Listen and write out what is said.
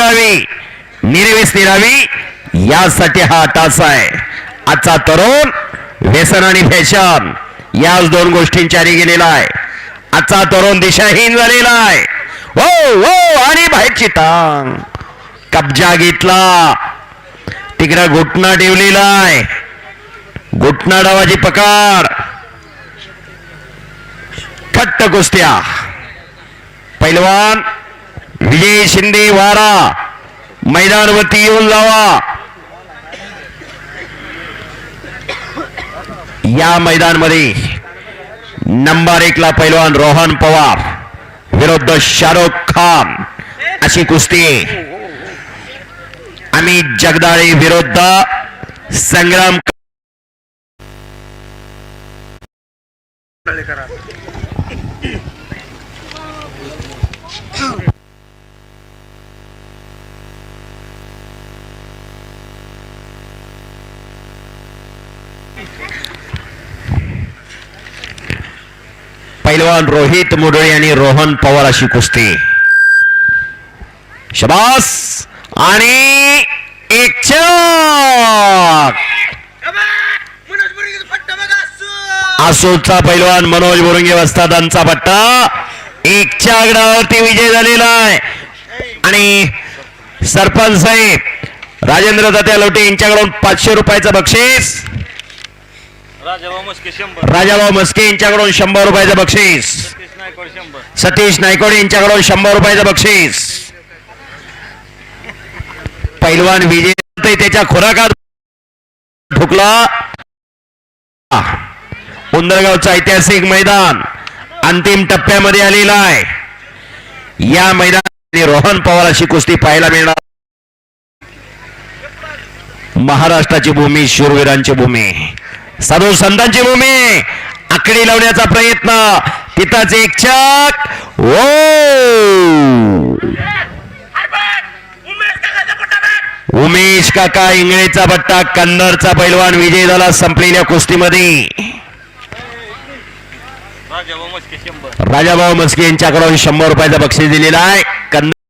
निरावी निर्वेस निरावी यासाठी हा तास आहे. आजचा तरुण व्यसन आणि फॅशन याच दोन गोष्टींच्या आधी गेलेला आहे. आजचा तरुण दिशाहीन झालेला आहे. हो हो आणि बाहेरची टांग. कब्जा घेतला. तिकडं घुटणा ठेवलेला आहे. घुटणा डावाची पकार खट्ट कुस्त्या. पैलवान विजय शिंदे वारा मैदानवरती येऊन जावा. या मैदानमध्ये नंबर एक ला पैलवान रोहन पवार विरुद्ध शाहरुख खान अशी कुस्ती. अमित जगदाळे विरुद्ध संग्राम पैलवान रोहित मुडळे आणि रोहन पवार अशी कुस्ती. शबास! आणि एक चक आसोदचा पैलवान मनोज बोरुंगे वस्तादांचा पट्टा. एकच्या आगडावरती विजय झालेला आहे. आणि सरपंच साहेब राजेंद्र दत्या लोटे यांच्याकडून पाचशे रुपयाचं बक्षीस. राजाभाऊ मस्के यांच्याकडून शंभर रुपयाचं बक्षीस. सतीश नायकोडे यांच्याकडून शंभर रुपयाचं बक्षीस. पैलवान विजय त्याच्या खुराकात ठोकला उंदरगावचं ऐतिहासिक मैदान अंतिम टप्प्यामध्ये आलेला आहे. या मैदानात रोहन पवार अशी कुस्ती पाहायला मिळणार. महाराष्ट्राची भूमी शूरवीरांची भूमी. साधू संतांची भूमी. आकडी लावण्याचा प्रयत्न. तिथंच एक चक ओ उमेश काका इंगळेचा बट्टा कन्नरचा पैलवान विजय झाला संपलेल्या कुस्तीमध्ये. राजाभाऊ मस्के यांच्याकडून शंभर रुपयाचा बक्षीस दिलेला आहे. कन्नर